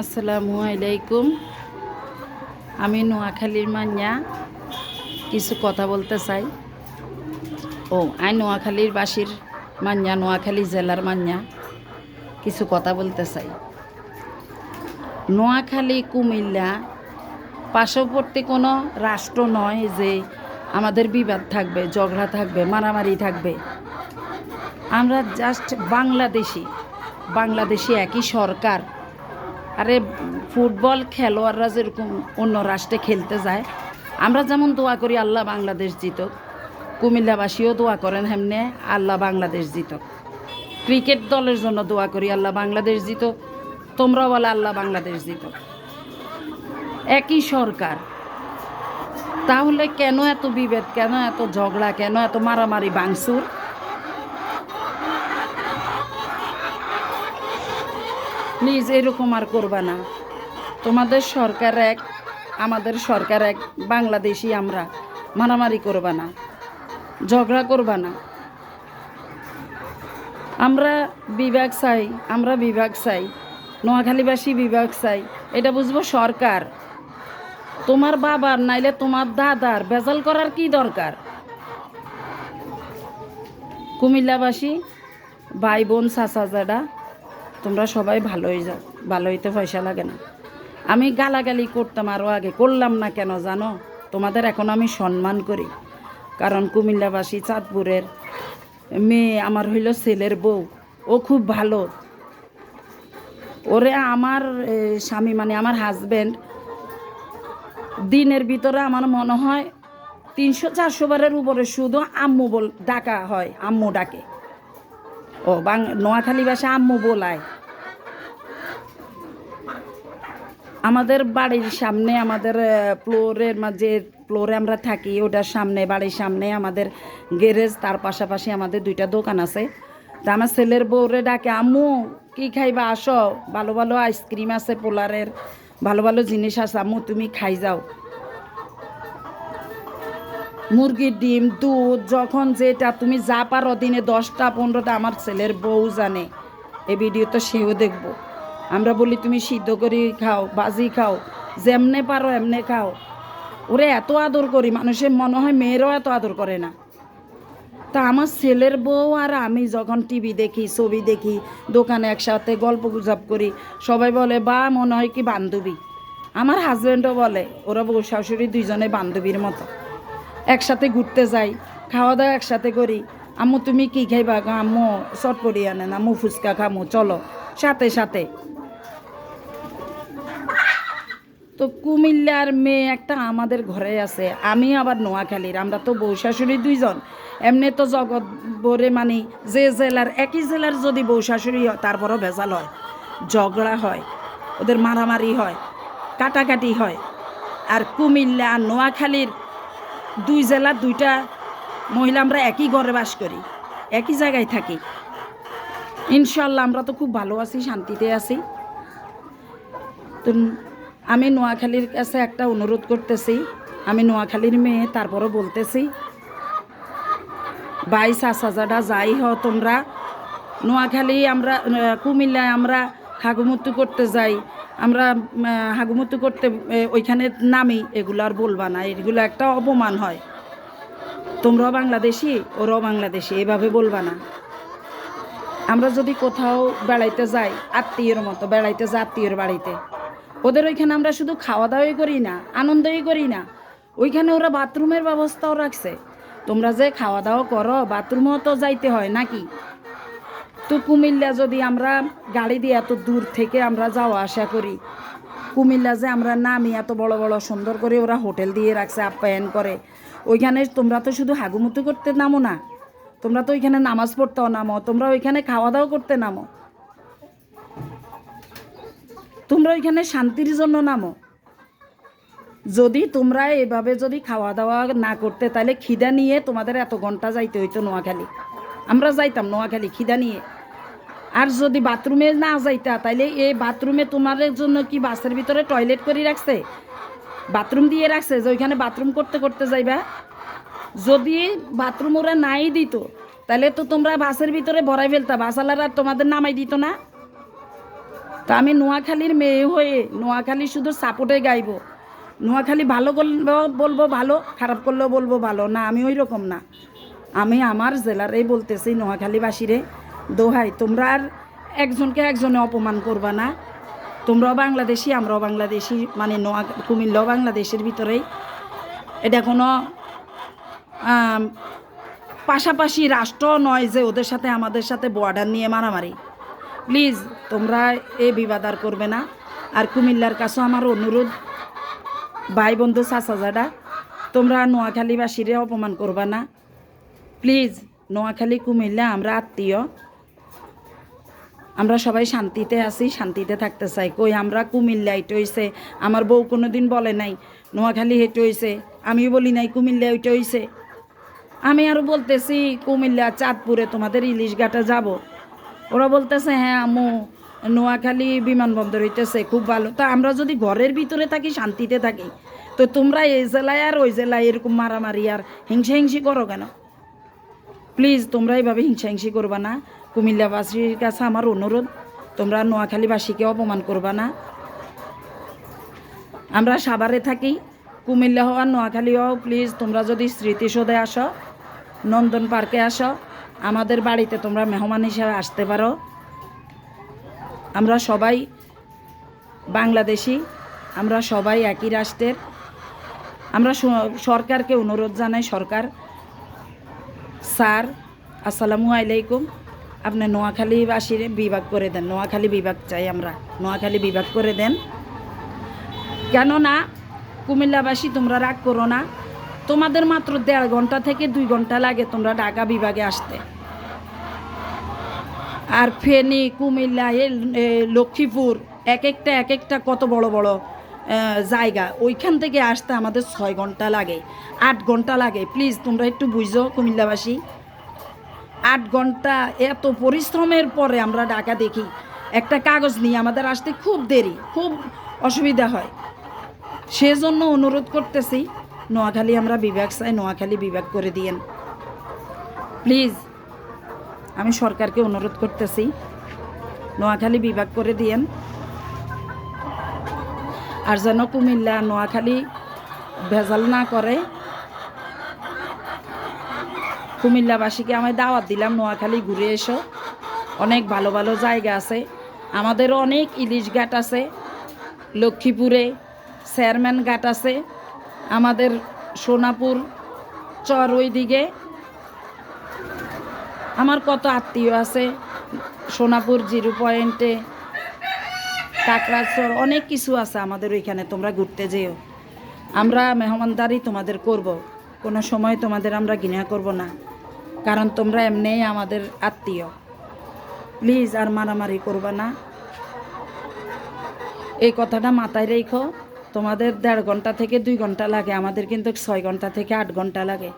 আসসালামু আলাইকুম। আমি নোয়াখালীর মান্যা কিছু কথা বলতে চাই। ও, আই নোয়াখালীর বাসির মান্যা নোয়াখালী জেলার মান্যা কিছু কথা বলতে চাই। নোয়াখালী, কুমিল্লা পার্শ্ববর্তী কোনো রাষ্ট্র নয় যে আমাদের বিবাদ থাকবে, ঝগড়া থাকবে, মারামারি থাকবে। আমরা জাস্ট বাংলাদেশি। বাংলাদেশি একই সরকার। আরে, ফুটবল খেলোয়াড়রা যেরকম অন্য রাষ্ট্রে খেলতে যায়, আমরা যেমন দোয়া করি আল্লাহ বাংলাদেশ জিতক। কুমিল্লাবাসীও দোয়া করেন হেমনে, আল্লাহ বাংলাদেশ জিতক। ক্রিকেট দলের জন্য দোয়া করি আল্লাহ বাংলাদেশ জিতক, তোমরাও বলে আল্লাহ বাংলাদেশ জিতক। একই সরকার, তাহলে কেন এত বিভেদ, কেন এত ঝগড়া, কেন এত মারামারি বাংসুর প্লিজ এরকম আর করবা না। তোমাদের সরকার এক, আমাদের সরকার এক, বাংলাদেশি আমরা। মারামারি করবা না, ঝগড়া করবা না। আমরা বিভাগ চাই, আমরা বিভাগ চাই, নোয়াখালীবাসী বিভাগ চাই। এটা বুঝব সরকার। তোমার বাবার নাইলে তোমার দাদার বেজাল করার কি দরকার? কুমিল্লাবাসী, ভাই বোন, চাচা তোমরা সবাই ভালোই যাও ভালো হইতে পয়সা লাগে না। আমি গালাগালি করতাম আরও আগে, করলাম না কেন জানো? তোমাদের এখন আমি সম্মান করি। কারণ কুমিল্লাবাসী চাঁদপুরের মেয়ে আমার হইল ছেলের বউ। ও খুব ভালো। ওরে আমার স্বামী মানে আমার হাজব্যান্ড দিনের ভিতরে আমার মনে হয় তিনশো চারশো বারের উপরে শুধু আম্মু বল ডাকা হয়, আম্মু ডাকে। ও বাং নোয়াখালী ভাষা আম্মু বলায়। আমাদের বাড়ির সামনে, আমাদের ফ্লোরের মাঝে ফ্লোরে আমরা থাকি, ওটার সামনে, বাড়ির সামনে আমাদের গ্যারেজ, তার পাশাপাশি আমাদের দুইটা দোকান আছে। তা আমার ছেলের বউরে ডাকে, আম্মু, কি খাইবা? আসো। ভালো ভালো আইসক্রিম আছে পোলারের, ভালো ভালো জিনিস আছে। আম্মু, তুমি খাই যাও। মুরগির ডিম, দুধ, যখন যেটা তুমি যা পারো দিনে দশটা, পনেরোটা, আমার ছেলের বউ জানে। এই ভিডিও তো সেও দেখব। আমরা বলি, তুমি সিদ্ধ করে খাও, বাজি খাও, যেমনে পারো এমনে খাও। ওরে এত আদর করি, মানুষের মনে হয় মেয়েরও এত আদর করে না। তা আমার ছেলের বউ আর আমি যখন টিভি দেখি, ছবি দেখি, দোকানে একসাথে গল্প গুজব করি, সবাই বলে, বা, মনে হয় কি বান্ধবী? আমার হাজব্যান্ডও বলে, ওরা বউ শাশুড়ি দুইজনে বান্ধবীর মতো। একসাথে ঘুরতে যাই, খাওয়া দাওয়া একসাথে করি। আম্মু, তুমি কি খাইবা? আম্মু, চটপটি আনেন, আম্মু ফুচকা খামু, চলো। সাথে সাথে। তো কুমিল্লার মেয়ে একটা আমাদের ঘরে আছে আমি আবার নোয়াখালীর, আমরা তো বউ শাশুড়ি দুইজন। এমনি তো জগৎ বরে মানে যে জেলার, একই জেলার যদি বউ শাশুড়ি হয়, তারপরও ভেজাল হয়, ঝগড়া হয়, ওদের মারামারি হয়, কাটাকাটি হয়। আর কুমিল্লা আর নোয়াখালীর দুই জেলার দুইটা মহিলা আমরা একই ঘরে বাস করি, একই জায়গায় থাকি। ইনশাল্লাহ আমরা তো খুব ভালো আছি, শান্তিতে আছি। তো আমি নোয়াখালীর কাছে একটা অনুরোধ করতেছি। আমি নোয়াখালীর মেয়ে, তারপরও বলতেছি বাইশ হাজারটা যাই হ তোমরা। নোয়াখালী আমরা কুমিল্লায় আমরা হাগুমুতু করতে যাই। আমরা হাগুমুতু করতে ওইখানে নামি। এগুলো আর বলবা না, এগুলো একটা অপমান হয়। তোমরাও বাংলাদেশি, ওরাও বাংলাদেশি, এভাবে বলবা না। আমরা যদি কোথাও বেড়াইতে যাই, আত্মীয়র মতো, বেড়াইতে যাই আত্মীয়র বাড়িতে। ওদের ওইখানে আমরা শুধু খাওয়া দাওয়াই করি না, আনন্দই করি না। ওইখানে ওরা বাথরুমের ব্যবস্থাও রাখছে। তোমরা যে খাওয়া দাওয়া করো, বাথরুমেও তো যাইতে হয় নাকি? তো কুমিল্লা যদি আমরা গাড়ি দিয়ে এত দূর থেকে আমরা যাওয়া আসা করি, কুমিল্লা যে আমরা নামি এত বড় বড় সুন্দর করে ওরা হোটেল দিয়ে রাখছে, আপ্যায়ন করে, ওইখানে তোমরা তো শুধু হাগুমুতু করতে নামো না। তোমরা তো ওইখানে নামাজ পড়তেও নামো, তোমরা ওইখানে খাওয়া দাওয়া করতে নামো। তোমরা ওইখানে শান্তির জন্য নামো। যদি তোমরা এভাবে যদি খাওয়া দাওয়া না করতে, তাহলে খিদা নিয়ে তোমাদের এত ঘণ্টা যাইতে হইতো নোয়াখালী। আমরা যাইতাম নোয়াখালী খিদা নিয়ে। আর যদি বাথরুমে না যাইতা তাইলে এই বাথরুমে তোমাদের জন্য কি বাসের ভিতরে টয়লেট করে রাখছে? বাথরুম দিয়ে রাখছে যে ওইখানে বাথরুম করতে করতে যাইবা? যদি বাথরুম ওরা নাই দিত, তাহলে তো তোমরা বাসের ভিতরে ভরাই ফেলতা, বাসালার তোমাদের নামাই দিত না। তা আমি নোয়াখালীর মেয়ে হয়ে নোয়াখালী শুধু সাপোর্টে গাইব। নোয়াখালী ভালো বলব ভালো, খারাপ করলেও বলব ভালো, না আমি ওই রকম না। আমি আমার জেলারেই বলতেছি নোয়াখালীবাসীরে, দোহাই, তোমরা আর একজনকে একজনে অপমান করবা না। তোমরাও বাংলাদেশি, আমরাও বাংলাদেশি মানে নোয়া কুমিল্লাও বাংলাদেশের ভিতরেই। এটা কোনো পাশাপাশি রাষ্ট্র নয় যে ওদের সাথে, আমাদের সাথে বর্ডার নিয়ে মারামারি। প্লিজ তোমরা এ বিবাদ আর করবে না। আর কুমিল্লার কাছেও আমার অনুরোধ ভাই বন্ধু চাচাজাডা তোমরা নোয়াখালীবাসীরে অপমান করবা না। প্লিজ নোয়াখালী, কুমিল্লা, আমরা আত্মীয়। আমরা সবাই শান্তিতে আছি, শান্তিতে থাকতে চাই। কই, আমরা কুমিল্লা এটা হইছে, আমার বউ কোনো দিন বলে নাই, নোয়াখালী হেঁটে হইছে, আমিও বলি নাই কুমিল্লা ওইটা হইছে। আমি আরও বলতেছি, কুমিল্লা, চাঁদপুরে তোমাদের ইলিশ ঘাটে যাব। ওরা বলতেছে হ্যাঁ আমু নোয়াখালী বিমানবন্দর হইতেছে, খুব ভালো। তা আমরা যদি ঘরের ভিতরে থাকি, শান্তিতে থাকি, তো তোমরা এই জেলায় আর ওই জেলায় এরকম মারামারি আর হিংসা হিংসি করো কেন? প্লিজ তোমরা এইভাবে হিংসা হিংসি করবা না। কুমিল্লাবাসীর কাছে আমার অনুরোধ, তোমরা নোয়াখালীবাসীকে অপমান করবা না। আমরা সাভারে থাকি কুমিল্লা হওয়া নোয়াখালী হও প্লিজ তোমরা যদি স্মৃতিসৌধে আসো, নন্দন পার্কে আসো, আমাদের বাড়িতে তোমরা মেহমান হিসাবে আসতে পারো। আমরা সবাই বাংলাদেশি, আমরা সবাই একই রাষ্ট্রের। আমরা সরকারকে অনুরোধ জানাই, সরকার। স্যার, আসসালামু আলাইকুম। আপনি নোয়াখালীবাসীর বিভাগ করে দেন, নোয়াখালী বিভাগ চাই আমরা, নোয়াখালী বিভাগ করে দেন। কেননা কুমিল্লাবাসী, তোমরা রাগ করো না। তোমাদের মাত্র দেড় ঘণ্টা থেকে দুই ঘণ্টা লাগে তোমরা ঢাকা বিভাগে আসতে। আর ফেনী, কুমিল্লা, এ লক্ষ্মীপুর, এক একটা এক একটা কত বড় বড় জায়গা, ওইখান থেকে আসতে আমাদের ছয় ঘণ্টা লাগে, আট ঘণ্টা লাগে। প্লিজ, তোমরা একটু বুঝো, কুমিল্লাবাসী। আট ঘণ্টা এত পরিশ্রমের পরে আমরা ঢাকা দেখি। একটা কাগজ নিয়ে আমাদের আসতে খুব দেরি, খুব অসুবিধা হয়। সেজন্য অনুরোধ করতেছি, নোয়াখালী আমরা বিভাগ চাই, নোয়াখালী বিভাগ করে দিয়েন। প্লিজ আমি সরকারকে অনুরোধ করতেছি, নোয়াখালী বিভাগ করে দিয়েন। আর যেন কুমিল্লা, নোয়াখালী ভেজাল না করে, কুমিল্লাবাসীকে আমি দাওয়াত দিলাম, নোয়াখালী ঘুরে এসো। অনেক ভালো ভালো জায়গা আছে। আমাদেরও অনেক ইলিশ ঘাট আছে, লক্ষ্মীপুরে। চেয়ারম্যান ঘাট আছে, আমাদের সোনাপুর চর ওই দিকে আমার কত আত্মীয় আছে, সোনাপুর জিরো পয়েন্টে কাকড়াচর অনেক কিছু আছে আমাদের ওইখানে, তোমরা ঘুরতে যেও। আমরা মেহমানদারি তোমাদের করব, কোনো সময় তোমাদের আমরা ঘৃণা করব না, কারণ তোমরা এমনিই আমাদের আত্মীয়। প্লিজ আর মারামারি করবা না। এই কথাটা মাথায় রেখো। তোমাদের দেড় ঘণ্টা থেকে দুই ঘণ্টা লাগে, আমাদের কিন্তু ছয় ঘণ্টা থেকে আট ঘণ্টা লাগে।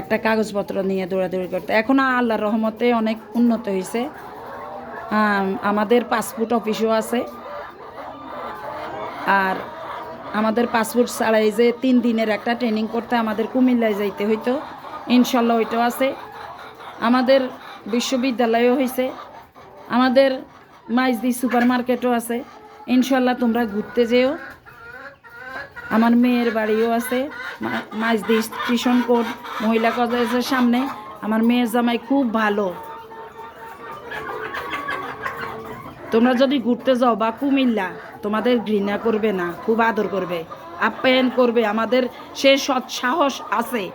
একটা কাগজপত্র নিয়ে দৌড়াদৌড়ি করতে। এখন আল্লাহর রহমতে অনেক উন্নত হয়েছে আমাদের পাসপোর্ট অফিসও আছে। আর আমাদের পাসপোর্ট ছাড়াই যে তিন দিনের একটা ট্রেনিং করতে আমাদের কুমিল্লায় যাইতে হইতো, ইনশাল্লাহ ওইটাও আছে। আমাদের বিশ্ববিদ্যালয়ও হয়েছে আমাদের মাইজদি সুপার মার্কেটও আছে। ইনশাল্লাহ তোমরা ঘুরতে যেও। আমার মেয়ের বাড়িও আছে, মা- মাইজদি স্টেশন কোড, মহিলা কলেজের সামনে। আমার মেয়ের জামাই খুব ভালো। তোমরা যদি ঘুরতে যাও বা কুমিল্লা, তোমাদের ঘৃণা করবে না, খুব আদর করবে, আপ্যায়ন করবে। আমাদের সে সৎ সাহস আছে।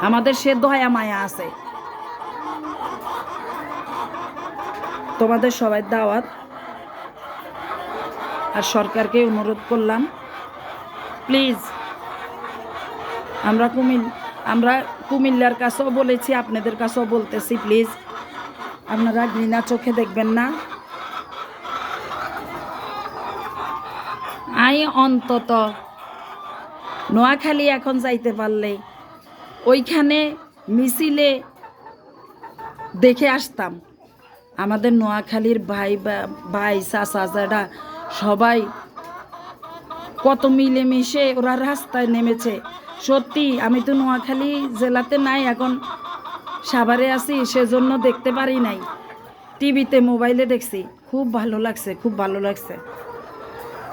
আমাদের সে দয়া মায়া আছে। তোমাদের সবাই দাওয়াত। আর সরকারকে অনুরোধ করলাম প্লিজ আমরা কুমিল, আমরা কুমিল্লার কাছেও বলেছি, আপনাদের কাছেও বলতেছি প্লিজ আপনারা ঘৃণা চোখে দেখবেন না। আই অন্তত নোয়াখালী এখন যাইতে পারলে ওইখানে মিছিলে দেখে আসতাম। আমাদের নোয়াখালীর ভাই ভাই, চাচা যারা সবাই কত মিলেমিশে ওরা রাস্তায় নেমেছে। সত্যি, আমি তো নোয়াখালী জেলাতে নাই, এখন সাভারে আছি, সেজন্য দেখতে পারি নাই। টিভিতে, মোবাইলে দেখছি। খুব ভালো লাগছে, খুব ভালো লাগছে।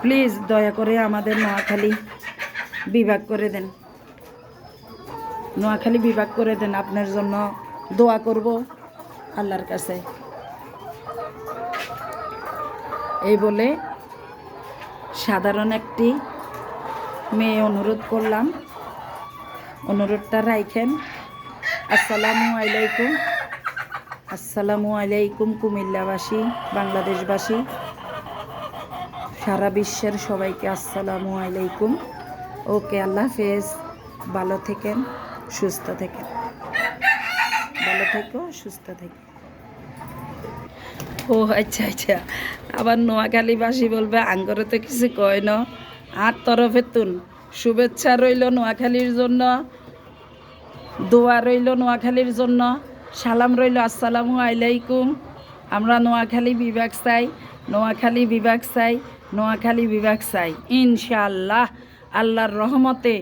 প্লিজ দয়া করে আমাদের নোয়াখালী বিভাগ করে দেন। নোয়াখালী বিভাগ করে দেন, আপনার জন্য দোয়া করব আল্লাহর কাছে। এই বলে সাধারণ একটি মেয়ে অনুরোধ করলাম। অনুরোধটা রাইখেন। আসসালামু আলাইকুম। আসসালামু আলাইকুম কুমিল্লাবাসী, বাংলাদেশবাসী। সারা বিশ্বের সবাইকে আসসালামু আলাইকুম। ওকে, আল্লাহ হাফেজ। ভালো থেকেন, সুস্থ থেকেন। ভালো থেকো, সুস্থ থেকো। ও আচ্ছা আচ্ছা। আবার নোয়াখালীবাসী বলবে, আঙ্গরে তো কিছু কয় না। আর তরফে তুন শুভেচ্ছা রইল নোয়াখালীর জন্য। দোয়া রইল নোয়াখালীর জন্য। সালাম রইল, আসসালামু আলাইকুম। আমরা নোয়াখালী বিভাগ চাই, নোয়াখালী বিভাগ চাই, নোয়াখালী বিভাগ চাই। ইনশাআল্লাহ, আল্লাহর রহমতে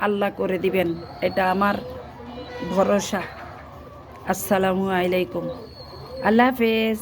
আল্লাহ করে দিবেন। এটা আমার ভরসা। আসসালামু আলাইকুম। আল্লাহ হাফেজ।